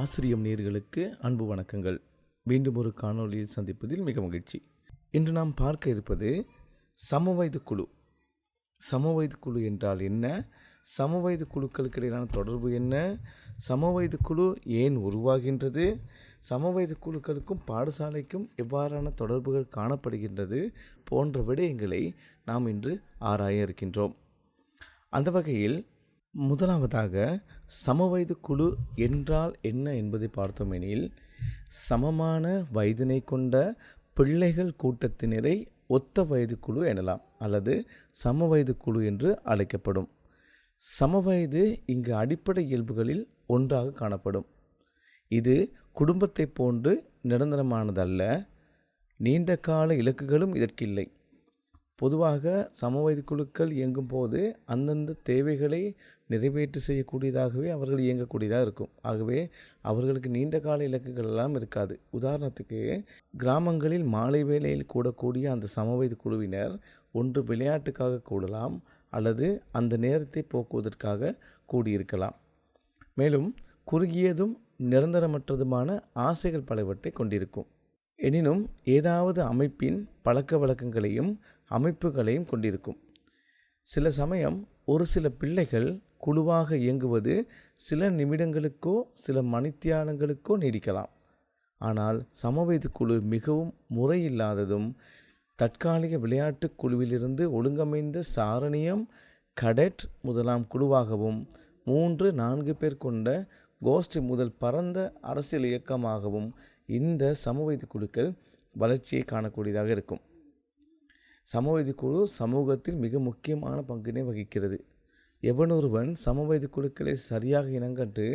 ஆசிரியம் நேர்களுக்கு அன்பு வணக்கங்கள். மீண்டும் ஒரு காணொளியில் சந்திப்பதில் மிக மகிழ்ச்சி. இன்று நாம் பார்க்க இருப்பது சமவயது குழு. சமவயது குழு என்றால் என்ன? சமவயது குழுக்களுக்கு இடையிலான தொடர்பு என்ன? சமவயது குழு ஏன் உருவாகின்றது? சமவயது குழுக்களுக்கும் பாடசாலைக்கும் எவ்வாறான தொடர்புகள் காணப்படுகின்றது போன்ற விடயங்களை நாம் இன்று ஆராய இருக்கின்றோம். அந்த வகையில் முதலாவதாக சமவயது குழு என்றால் என்ன என்பதை பார்த்தோமெனில் சமமான வயதினை கொண்ட பிள்ளைகள் கூட்டத்தினரை ஒத்த வயது குழு எனலாம் அல்லது சமவயது குழு என்று அழைக்கப்படும். சமவயது இங்கு அடிப்படை இயல்புகளில் ஒன்றாக காணப்படும். இது குடும்பத்தை போன்று நிரந்தரமானதல்ல நீண்ட கால இலக்குகளும் இதற்கில்லை. பொதுவாக சமவயது குழுக்கள் இயங்கும் போது அந்தந்த தேவைகளை நிறைவேற்றி செய்யக்கூடியதாகவே அவர்கள் இயங்கக்கூடியதாக இருக்கும். ஆகவே அவர்களுக்கு நீண்ட கால இலக்குகள் எல்லாம் இருக்காது. உதாரணத்துக்கு கிராமங்களில் மாலை வேளையில் கூடக்கூடிய அந்த சமவயது குழுவினர் ஒன்று விளையாட்டுக்காக கூடலாம் அல்லது அந்த நேரத்தை போக்குவதற்காக கூடியிருக்கலாம். மேலும் குறுகியதும் நிரந்தரமற்றதுமான ஆசைகள் பலவற்றை கொண்டிருக்கும். எனினும் ஏதாவது அமைப்பின் பழக்க வழக்கங்களையும் அமைப்புகளையும் கொண்டிருக்கும். சில சமயம் ஒரு சில பிள்ளைகள் குழுவாக இயங்குவது சில நிமிடங்களுக்கோ சில மணித்தியாலங்களுக்கோ நீடிக்கலாம். ஆனால் சமவயது குழு மிகவும் முறையில்லாததும் தற்காலிக விளையாட்டு குழுவிலிருந்து ஒழுங்கமைந்த சாரணியம் கடெட் முதலாம் குழுவாகவும் மூன்று நான்கு பேர் கொண்ட கோஷ்டி முதல் பரந்த அரசியல் இயக்கமாகவும் இந்த சமவயது குழுக்கள் வளர்ச்சியை காணக்கூடியதாக இருக்கும். சமவயது குழு சமூகத்தில் மிக முக்கியமான பங்கினை வகிக்கிறது. எவனொருவன் சமவயது குழுக்களை சரியாக இனங்கண்டு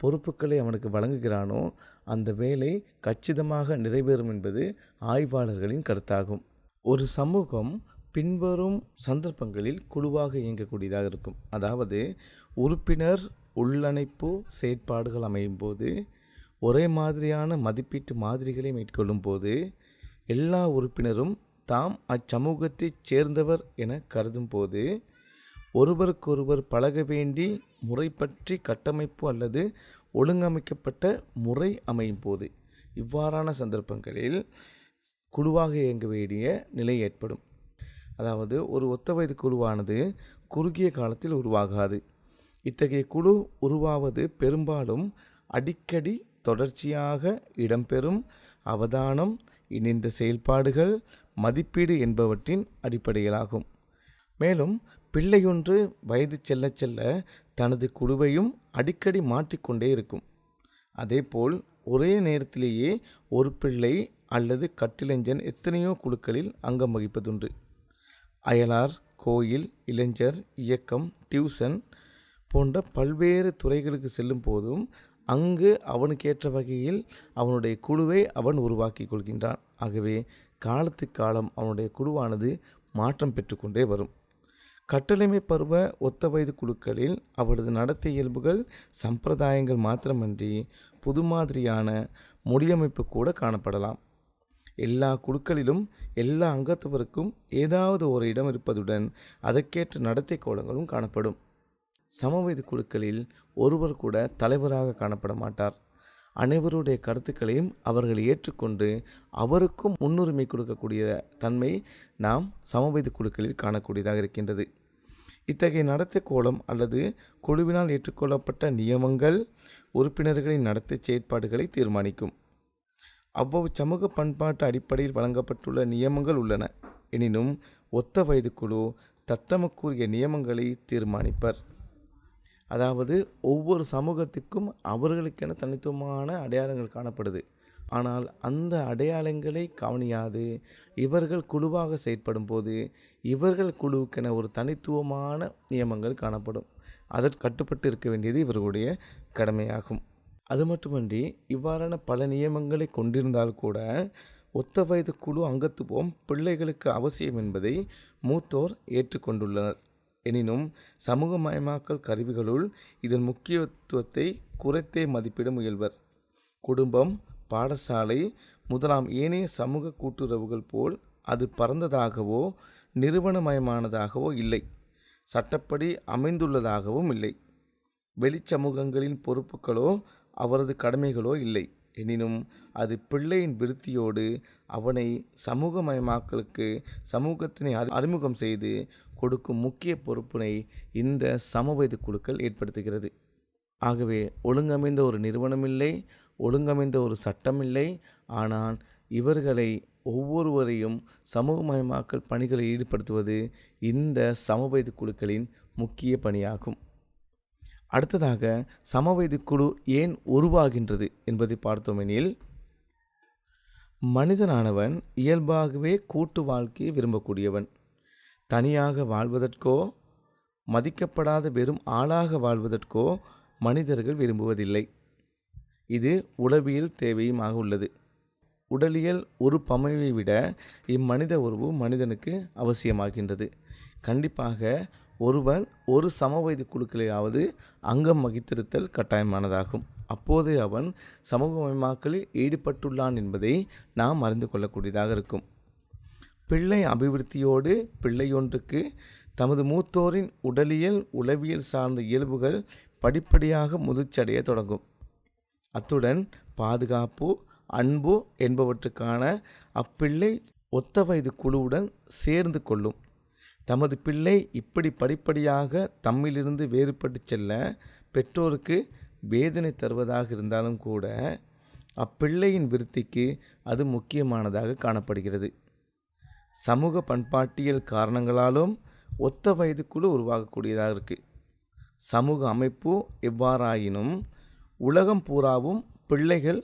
பொறுப்புகளை அவனுக்கு வழங்குகிறானோ அந்த வேலை கச்சிதமாக நிறைவேறும் என்பது ஆய்வாளர்களின் கருத்தாகும். ஒரு சமூகம் பின்வரும் சந்தர்ப்பங்களில் குழுவாக இயங்கக்கூடியதாக இருக்கும். அதாவது உறுப்பினர் உள்ளணைப்பு செயற்பாடுகள் அமையும் போது ஒரே மாதிரியான மதிப்பீட்டு மாதிரிகளை மேற்கொள்ளும் போது எல்லா உறுப்பினரும் தாம் அச்சமூகத்தைச் சேர்ந்தவர் என கருதும் போது ஒருவருக்கொருவர் பழக வேண்டி முறை பற்றி கட்டமைப்பு அல்லது ஒழுங்கமைக்கப்பட்ட முறை அமையும் போது இவ்வாறான சந்தர்ப்பங்களில் குழுவாக இயங்க வேண்டிய நிலை ஏற்படும். அதாவது ஒரு ஒத்த வயது குழுவானது குறுகிய காலத்தில் உருவாகாது. இத்தகைய குழு உருவாவது பெரும்பாலும் அடிக்கடி தொடர்ச்சியாக இடம்பெறும் அவதானம் இணைந்த செயல்பாடுகள் மதிப்பீடு என்பவற்றின் அடிப்படையிலாகும். மேலும் பிள்ளையொன்று வயது செல்ல செல்ல தனது குழுவையும் அடிக்கடி மாற்றிக்கொண்டே இருக்கும். அதேபோல் ஒரே நேரத்திலேயே ஒரு பிள்ளை அல்லது கட்டிலஞ்சன் எத்தனையோ குழுக்களில் அங்கம் வகிப்பதுண்டு. அயலார் கோயில் இளைஞர் இயக்கம் டியூசன் போன்ற பல்வேறு துறைகளுக்கு செல்லும் போதும் அங்கு அவனுக்கேற்ற வகையில் அவனுடைய குழுவை அவன் உருவாக்கி கொள்கின்றான். ஆகவே காலத்து காலம் அவனுடைய குழுவானது மாற்றம் பெற்றுக்கொண்டே வரும். கட்டளைமை பருவ ஒத்த வயது குழுக்களில் அவரது நடத்தை இயல்புகள் சம்பிரதாயங்கள் மாத்திரமன்றி புது மாதிரியான முடியமைப்பு கூட காணப்படலாம். எல்லா குழுக்களிலும் எல்லா அங்கத்தவருக்கும் ஏதாவது ஒரு இடம் இருப்பதுடன் அதற்கேற்ற நடத்தை கோலங்களும் காணப்படும். சமவயது குழுக்களில் ஒருவர் கூட தலைவராக காணப்பட மாட்டார். அனைவருடைய கருத்துக்களையும் அவர்கள் ஏற்றுக்கொண்டு அவருக்கும் முன்னுரிமை கொடுக்கக்கூடிய தன்மை நாம் சமவயது குழுக்களில் காணக்கூடியதாக இருக்கின்றது. இத்தகைய நடத்தை கோலம் அல்லது குழுவினால் ஏற்றுக்கொள்ளப்பட்ட நியமங்கள் உறுப்பினர்களின் நடத்தை செயற்பாடுகளை தீர்மானிக்கும். அவ்வளவு சமூக பண்பாட்டு அடிப்படையில் வழங்கப்பட்டுள்ள நியமங்கள் உள்ளன. எனினும் ஒத்த வயது குழு தத்தமக்குரிய நியமங்களை தீர்மானிப்பர். அதாவது ஒவ்வொரு சமூகத்துக்கும் அவர்களுக்கென தனித்துவமான அடையாளங்கள் காணப்படுது. ஆனால் அந்த அடையாளங்களை கவனியாது. இவர்கள் குழுவாக செயற்படும் போது இவர்கள் குழுவுக்கென ஒரு தனித்துவமான நியமங்கள் காணப்படும். அதற்கு கட்டுப்பட்டு இருக்க வேண்டியது இவர்களுடைய கடமையாகும். அது மட்டுமன்றி இவ்வாறான பல நியமங்களை கொண்டிருந்தால் கூட ஒத்த வயது குழு அங்கத்துவம் பிள்ளைகளுக்கு அவசியம் என்பதை மூத்தோர் ஏற்றுக்கொண்டுள்ளனர். எனினும் சமூகமயமாக்கல் கருவிகளுள் இதன் முக்கியத்துவத்தை குறைத்தே மதிப்பிட முயல்வர். குடும்பம் பாடசாலை முதலாம் ஏனைய சமூக கூட்டுறவுகள் போல் அது பரந்ததாகவோ நிறுவனமயமானதாகவோ இல்லை. சட்டப்படி அமைந்துள்ளதாகவும் இல்லை. வெளிச்சமூகங்களின் பொறுப்புகளோ அவரது கடமைகளோ இல்லை. எனினும் அது பிள்ளையின் விருத்தியோடு அவனை சமூகமயமாக்கலுக்கு சமூகத்தினை அறி- அறிமுகம் செய்து கொடுக்கும் முக்கிய பொறுப்பினை இந்த சமவயது குழுக்கள் ஏற்படுத்துகிறது. ஆகவே ஒழுங்கமைந்த ஒரு நிறுவனம் இல்லை ஒழுங்கமைந்த ஒரு சட்டம் இல்லை ஆனால் இவர்களை ஒவ்வொருவரையும் சமூகமயமாக்கல் பணிகளில் ஈடுபடுத்துவது இந்த சமவயது குழுக்களின் முக்கிய பணியாகும். அடுத்ததாக சமவயது குழு ஏன் உருவாகின்றது என்பதை பார்த்தோமெனில் மனிதனானவன் இயல்பாகவே கூட்டு வாழ்க்கையை விரும்பக்கூடியவன். தனியாக வாழ்வதற்கோ மதிக்கப்படாத வெறும் ஆளாக வாழ்வதற்கோ மனிதர்கள் விரும்புவதில்லை. இது உளவியல் தேவையுமாக உள்ளது. உடலியல் ஒரு பமைவை விட இம்மனித உறவு மனிதனுக்கு அவசியமாகின்றது. கண்டிப்பாக ஒருவன் ஒரு சமவயது குழுக்களையாவது அங்கம் வகித்திருத்தல் கட்டாயமானதாகும். அப்போதே அவன் சமூகமயமாக்கலில் ஈடுபட்டுள்ளான் என்பதை நாம் அறிந்து கொள்ளக்கூடியதாக இருக்கும். பிள்ளை அபிவிருத்தியோடு பிள்ளையொன்றுக்கு தமது மூத்தோரின் உடலியல் உளவியல் சார்ந்த இயல்புகள் படிப்படியாக முதிர்ச்சடைய தொடங்கும். அத்துடன் பாதுகாப்பு அன்பு என்பவற்றுக்கான அப்பிள்ளை ஒத்த வயது குழுவுடன் சேர்ந்து கொள்ளும். தமது பிள்ளை இப்படி படிப்படியாக தம்மிலிருந்து வேறுபட்டு செல்ல பெற்றோருக்கு வேதனை தருவதாக இருந்தாலும் கூட அப்பிள்ளையின் விருத்திக்கு அது முக்கியமானதாக காணப்படுகிறது. சமூக பண்பாட்டியல் காரணங்களாலும் ஒத்த வயது குழு உருவாகக்கூடியதாக இருக்குது சமூக அமைப்பு எவ்வாறாயினும் உலகம் பூராவும் பிள்ளைகள்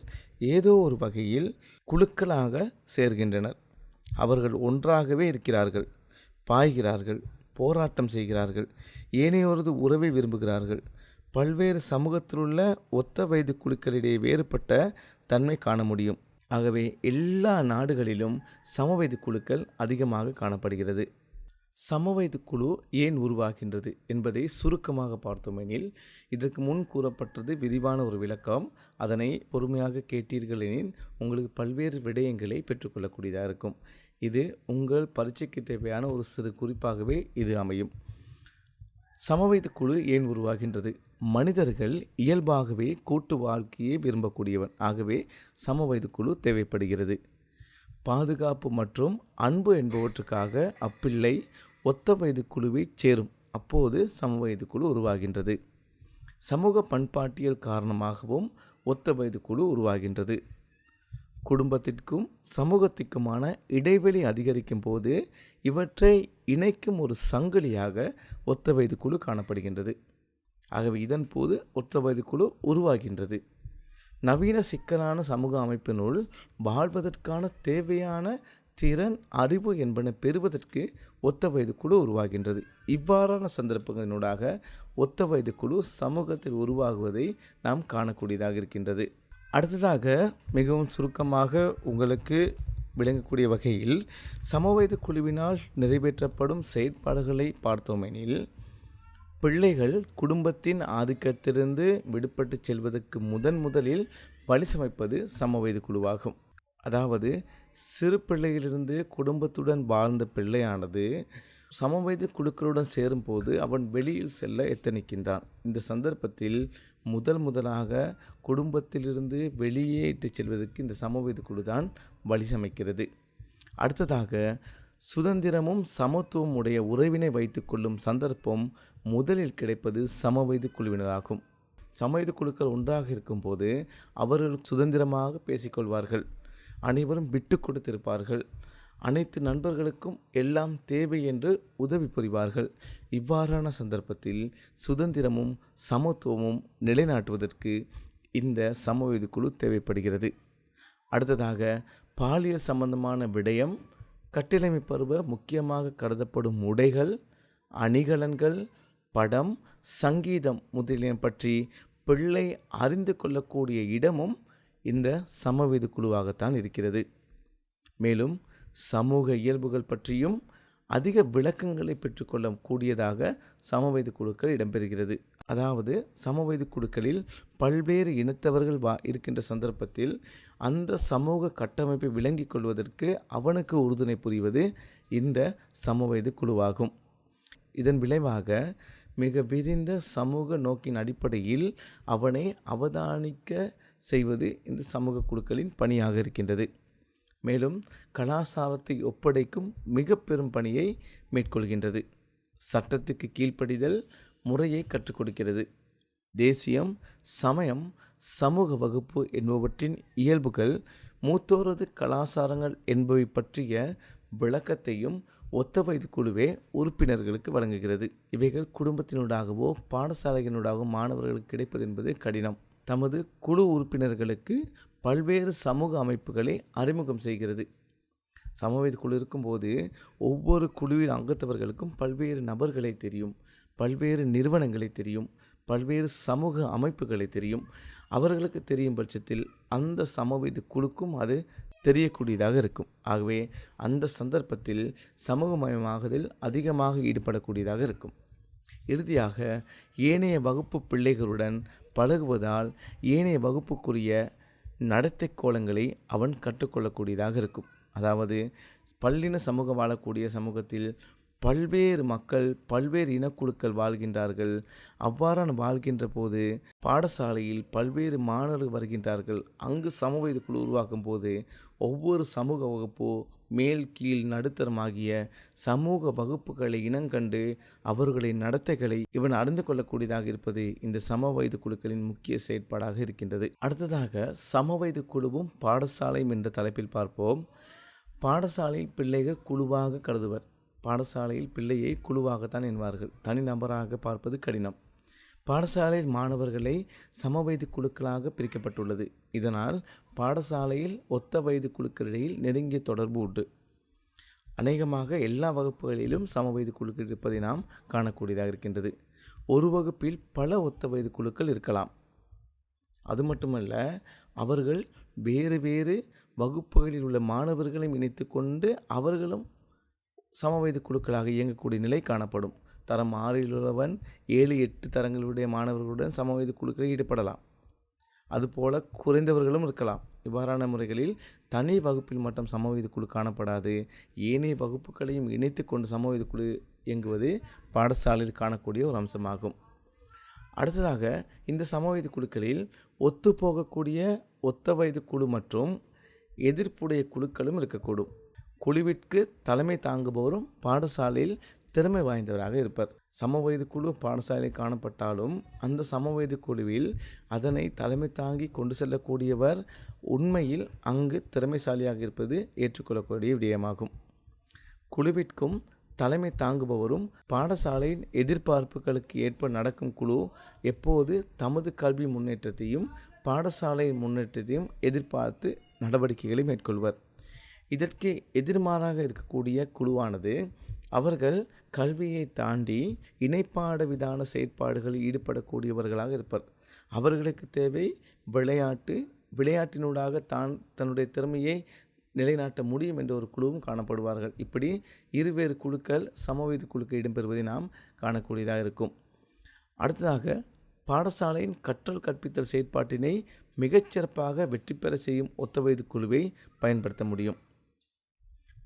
ஏதோ ஒரு வகையில் குழுக்களாக சேர்கின்றனர். அவர்கள் ஒன்றாகவே இருக்கிறார்கள் பாய்கிறார்கள் போராட்டம் செய்கிறார்கள் ஏனையோரது உறவை விரும்புகிறார்கள். பல்வேறு சமூகத்திலுள்ள ஒத்த வயது குழுக்களிடையே வேறுபட்ட தன்மை காண முடியும். ஆகவே எல்லா நாடுகளிலும் சமவயது குழுக்கள் அதிகமாக காணப்படுகிறது. சமவயது குழு ஏன் உருவாகின்றது என்பதை சுருக்கமாக பார்த்தோமெனில் இதற்கு முன் கூறப்பட்டது விரிவான ஒரு விளக்கம். அதனை பொறுமையாக கேட்டீர்கள் எனில் உங்களுக்கு பல்வேறு விடயங்களை பெற்றுக்கொள்ளக்கூடியதாக இருக்கும். இது உங்கள் பரீட்சைக்கு தேவையான ஒரு சிறு குறிப்பாகவே இது அமையும். சமவயது குழு ஏன் உருவாகின்றது? மனிதர்கள் இயல்பாகவே கூட்டு வாழ்க்கையை விரும்பக்கூடியவன். ஆகவே சமவயது குழு தேவைப்படுகிறது. பாதுகாப்பு மற்றும் அன்பு என்பவற்றுக்காக அப்பிள்ளை ஒத்த வயது குழுவை சேரும். அப்போது சமவயது குழு உருவாகின்றது. சமூக பண்பாட்டியல் காரணமாகவும் ஒத்த வயது குழு உருவாகின்றது. குடும்பத்திற்கும் சமூகத்திற்குமான இடைவெளி அதிகரிக்கும் போது இவற்றை இணைக்கும் ஒரு சங்கிலியாக ஒத்த வயது குழு காணப்படுகின்றது. ஆகவே இதன் போது ஒத்த வயது குழு உருவாகின்றது. நவீன சிக்கலான சமூக அமைப்பினுள் வாழ்வதற்கான தேவையான திறன் அறிவு என்பன பெறுவதற்கு ஒத்த வயது குழு உருவாகின்றது. இவ்வாறான சந்தர்ப்பங்களினூடாக ஒத்த வயது குழு சமூகத்தில் உருவாகுவதை நாம் காணக்கூடியதாக இருக்கின்றது. அடுத்ததாக மிகவும் சுருக்கமாக உங்களுக்கு விளங்கக்கூடிய வகையில் சமவயது குழுவினால் நிறைவேற்றப்படும் செயற்பாடுகளை பார்த்தோமெனில் பிள்ளைகள் குடும்பத்தின் ஆதிக்கத்திலிருந்து விடுபட்டு செல்வதற்கு முதன் முதலில் வழி சமைப்பது சமவயது குழுவாகும். அதாவது சிறு பிள்ளையிலிருந்து குடும்பத்துடன் வாழ்ந்த பிள்ளையானது சமவயது குழுக்களுடன் சேரும்போது அவன் வெளியில் செல்ல எத்தனிக்கின்றான். இந்த சந்தர்ப்பத்தில் முதல் முதலாக குடும்பத்திலிருந்து வெளியே இட்டுச் செல்வதற்கு இந்த சமவயது குழு தான் வழி சமைக்கிறது. அடுத்ததாக சுதந்திரமும் சமத்துவம் உடைய உறவினை வைத்துக்கொள்ளும் சந்தர்ப்பம் முதலில் கிடைப்பது சமவயது குழுவினராகும். சமவயது குழுக்கள் ஒன்றாக இருக்கும்போது அவர்கள் சுதந்திரமாக பேசிக்கொள்வார்கள் அனைவரும் விட்டு கொடுத்திருப்பார்கள். அனைத்து நண்பர்களுக்கும் எல்லாம் தேவை என்று உதவி புரிவார்கள். இவ்வாறான சந்தர்ப்பத்தில் சுதந்திரமும் சமத்துவமும் நிலைநாட்டுவதற்கு இந்த சமவயது குழு தேவைப்படுகிறது. அடுத்ததாக பாலியல் சம்பந்தமான விடயம் கட்டிலமை பருவ முக்கியமாக கருதப்படும் உடைகள் அணிகலன்கள் படம் சங்கீதம் முதலிய பற்றி பிள்ளை அறிந்து கொள்ளக்கூடிய இடமும் இந்த சமவெது குழுவாகத்தான் இருக்கிறது. மேலும் சமூக இயல்புகள் பற்றியும் அதிக விளக்கங்களை பெற்றுக்கொள்ளக்கூடியதாக சமவயது குழுக்கள் இடம்பெறுகிறது. அதாவது சமவயது குழுக்களில் பல்வேறு இனத்தவர்கள் வா இருக்கின்ற சந்தர்ப்பத்தில் அந்த சமூக கட்டமைப்பை விளங்கிக் கொள்வதற்கு அவனுக்கு உறுதுணை புரிவது இந்த சமவயது குழுவாகும். இதன் விளைவாக மிக விரிந்த சமூக நோக்கின் அடிப்படையில் அவனை அவதானிக்க செய்வது இந்த சமூக குழுக்களின் பணியாக இருக்கின்றது. மேலும் கலாசாரத்தை ஒப்படைக்கும் மிக பெரும் பணியை மேற்கொள்கின்றது. சட்டத்துக்கு கீழ்ப்படிதல் முறையை கற்றுக் கொடுக்கிறது. தேசியம் சமயம் சமூக வகுப்பு என்பவற்றின் இயல்புகள் மூத்தோரது கலாச்சாரங்கள் என்பவை பற்றிய விளக்கத்தையும் ஒத்த வயது குழுவே உறுப்பினர்களுக்கு வழங்குகிறது. இவைகள் குடும்பத்தினூடாகவோ பாடசாலையினூடாகவோ மாணவர்களுக்கு கிடைப்பது என்பது கடினம். தமது குழு உறுப்பினர்களுக்கு பல்வேறு சமூக அமைப்புகளை அறிமுகம் செய்கிறது. சமவயது குழு இருக்கும்போது ஒவ்வொரு குழுவில் அங்கத்தவர்களுக்கும் பல்வேறு நபர்களை தெரியும் பல்வேறு நிறுவனங்களை தெரியும் பல்வேறு சமூக அமைப்புகளை தெரியும். அவர்களுக்கு தெரியும் பட்சத்தில் அந்த சமவயது குழுக்கும் அது தெரியக்கூடியதாக இருக்கும். ஆகவே அந்த சந்தர்ப்பத்தில் சமூகமயமாகுதல் அதிகமாக ஈடுபடக்கூடியதாக இருக்கும். இறுதியாக ஏனைய வகுப்பு பிள்ளைகளுடன் பழகுவதால் ஏனைய வகுப்புக்குரிய நடத்தை கோலங்களை அவன் கற்றுக்கொள்ளக்கூடியதாக இருக்கும். அதாவது பல்லின சமூகம் வாழக்கூடிய சமூகத்தில் பல்வேறு மக்கள் பல்வேறு இனக்குழுக்கள் வாழ்கின்றார்கள். அவ்வாறான வாழ்கின்ற போது பாடசாலையில் பல்வேறு மாணவர்கள் வருகின்றார்கள். அங்கு சமவயது குழு உருவாக்கும் போது ஒவ்வொரு சமூக வகுப்போ மேல் கீழ் நடுத்தரமாகிய சமூக வகுப்புகளை இனங்கண்டு அவர்களின் நடத்தைகளை இவன் அறிந்து கொள்ளக்கூடியதாக இருப்பது இந்த சமவயது குழுக்களின் முக்கிய செயற்பாடாக இருக்கின்றது. அடுத்ததாக சமவயது குழுவும் பாடசாலையும் என்ற தலைப்பில் பார்ப்போம். பாடசாலையில் பிள்ளைகள் குழுவாக கருதுவர். பாடசாலையில் பிள்ளையை குழுவாகத்தான் என்பார்கள் தனிநபராக பார்ப்பது கடினம். பாடசாலை மாணவர்களை சமவயது குழுக்களாக பிரிக்கப்பட்டுள்ளது. இதனால் பாடசாலையில் ஒத்த வயது குழுக்களிடையில் நெருங்கிய தொடர்பு உண்டு. அநேகமாக எல்லா வகுப்புகளிலும் சமவயது குழுக்கள் இருப்பதை நாம் காணக்கூடியதாக இருக்கின்றது. ஒரு வகுப்பில் பல ஒத்த வயது குழுக்கள் இருக்கலாம். அது மட்டுமல்ல அவர்கள் வேறு வேறு வகுப்புகளில் உள்ள மாணவர்களையும் இணைத்து கொண்டு அவர்களும் சமவயது குழுக்களாக இயங்கக்கூடிய நிலை காணப்படும். தரம் ஆறில் உள்ளவன் ஏழு எட்டு தரங்களுடைய மாணவர்களுடன் சமவயது குழுக்களில் ஈடுபடலாம். அதுபோல குறைந்தவர்களும் இருக்கலாம். இவ்வாறான முறைகளில் தனி வகுப்பில் மட்டும் சமவீத குழு காணப்படாது. ஏனைய வகுப்புகளையும் இணைத்து கொண்டு சமவீத குழு இயங்குவது பாடசாலையில் காணக்கூடிய ஒரு அம்சமாகும். அடுத்ததாக இந்த சமவயது குழுக்களில் ஒத்துப்போகக்கூடிய ஒத்த வயது குழு மற்றும் எதிர்ப்புடைய குழுக்களும் இருக்கக்கூடும். குழுவிற்கு தலைமை தாங்குபவரும் பாடசாலையில் திறமை வாய்ந்தவராக இருப்பர். சமவயது குழு பாடசாலையில் காணப்பட்டாலும் அந்த சமவயது குழுவில் அதனை தலைமை தாங்கி கொண்டு செல்லக்கூடியவர் உண்மையில் அங்கு திறமைசாலியாக இருப்பது ஏற்றுக்கொள்ளக்கூடிய விடயமாகும். குழுவிற்கும் தலைமை தாங்குபவரும் பாடசாலையின் எதிர்பார்ப்புகளுக்கு ஏற்ப நடக்கும் குழு எப்போது தமது கல்வி முன்னேற்றத்தையும் பாடசாலை முன்னேற்றத்தையும் எதிர்பார்த்து நடவடிக்கைகளை மேற்கொள்வர். இதற்கு எதிர்மாறாக இருக்கக்கூடிய குழுவானது அவர்கள் கல்வியை தாண்டி இணைப்பாட விதான செயற்பாடுகளில் ஈடுபடக்கூடியவர்களாக இருப்பர். அவர்களுக்கு தேவை விளையாட்டு விளையாட்டினூடாக தான் தன்னுடைய திறமையை நிலைநாட்ட முடியும் என்ற ஒரு குழுவும் காணப்படுவார்கள். இப்படி இருவேறு குழுக்கள் சமவீத குழுக்கள் இடம்பெறுவதை நாம் காணக்கூடியதாக இருக்கும். அடுத்ததாக பாடசாலையின் கற்றல் கற்பித்தல் செயற்பாட்டினை மிகச்சிறப்பாக வெற்றி பெற செய்யும் ஒத்த வயது குழுவை பயன்படுத்த முடியும்.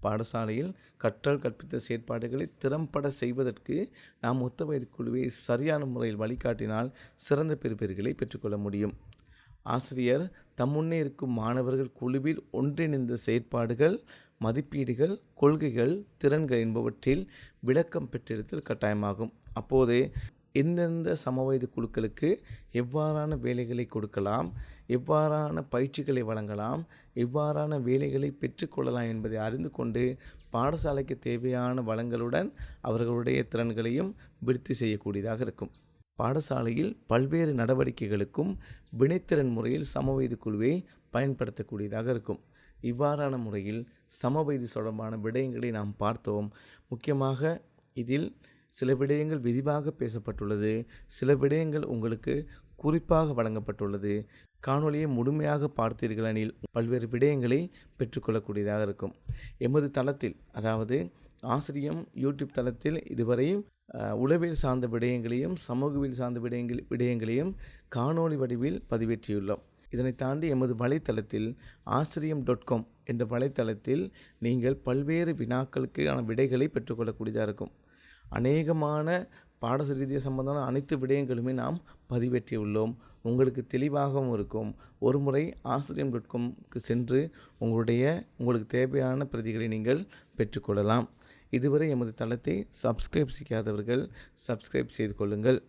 பாடசாலையில் கற்றல் கற்பித்த செயற்பாடுகளை திறம்பட செய்வதற்கு நாம் ஒத்த வயது குழுவை சரியான முறையில் வழிகாட்டினால் சிறந்த பெறுபேறுகளை பெற்றுக்கொள்ள முடியும். ஆசிரியர் தம்முன்னே இருக்கும் மாணவர்கள் குழுவில் ஒன்றிணைந்த செயற்பாடுகள் மதிப்பீடுகள் கொள்கைகள் திறன்கள் என்பவற்றில் விளக்கம் பெற்றிருத்தல் கட்டாயமாகும். அப்போதே எந்தெந்த சமவயது குழுக்களுக்கு எவ்வாறான வேலைகளை கொடுக்கலாம் எவ்வாறான பயிற்சிகளை வழங்கலாம் எவ்வாறான வேலைகளை பெற்றுக்கொள்ளலாம் என்பதை அறிந்து கொண்டு பாடசாலைக்கு தேவையான வளங்களுடன் அவர்களுடைய திறன்களையும் விருத்தி செய்யக்கூடியதாக இருக்கும். பாடசாலையில் பல்வேறு நடவடிக்கைகளுக்கும் வினைத்திறன் முறையில் சமவயது குழுவை பயன்படுத்தக்கூடியதாக இருக்கும். இவ்வாறான முறையில் சமவயது தொடர்பான விடயங்களை நாம் பார்த்தோம். முக்கியமாக இதில் சில விடயங்கள் விரிவாக பேசப்பட்டுள்ளது சில விடயங்கள் உங்களுக்கு குறிப்பாக வழங்கப்பட்டுள்ளது. காணொலியை முழுமையாக பார்த்தீர்களெனில் பல்வேறு விடயங்களை பெற்றுக்கொள்ளக்கூடியதாக இருக்கும். எமது தளத்தில் அதாவது ஆசிரியம் யூடியூப் தளத்தில் இதுவரை உளவியல் சார்ந்த விடயங்களையும் சமூகவியல் சார்ந்த விடயங்கள் விடயங்களையும் காணொளி வடிவில் பதிவேற்றியுள்ளோம். இதனை தாண்டி எமது வலைத்தளத்தில் ஆசிரியம் டாட் காம் என்ற வலைத்தளத்தில் நீங்கள் பல்வேறு வினாக்களுக்கான விடைகளை பெற்றுக்கொள்ளக்கூடியதாக இருக்கும். அநேகமான பாடச ரீதியாக சம்பந்தமான அனைத்து விடயங்களுமே நாம் பதிவேற்றியுள்ளோம். உங்களுக்கு தெளிவாகவும் இருக்கும். ஒரு முறை ஆசிரியம் டாட்காம்க்கு சென்று உங்களுடைய உங்களுக்கு தேவையான பிரதிகளை நீங்கள் பெற்றுக்கொள்ளலாம். இதுவரை எமது தளத்தை சப்ஸ்கிரைப் செய்யாதவர்கள் சப்ஸ்கிரைப் செய்து கொள்ளுங்கள்.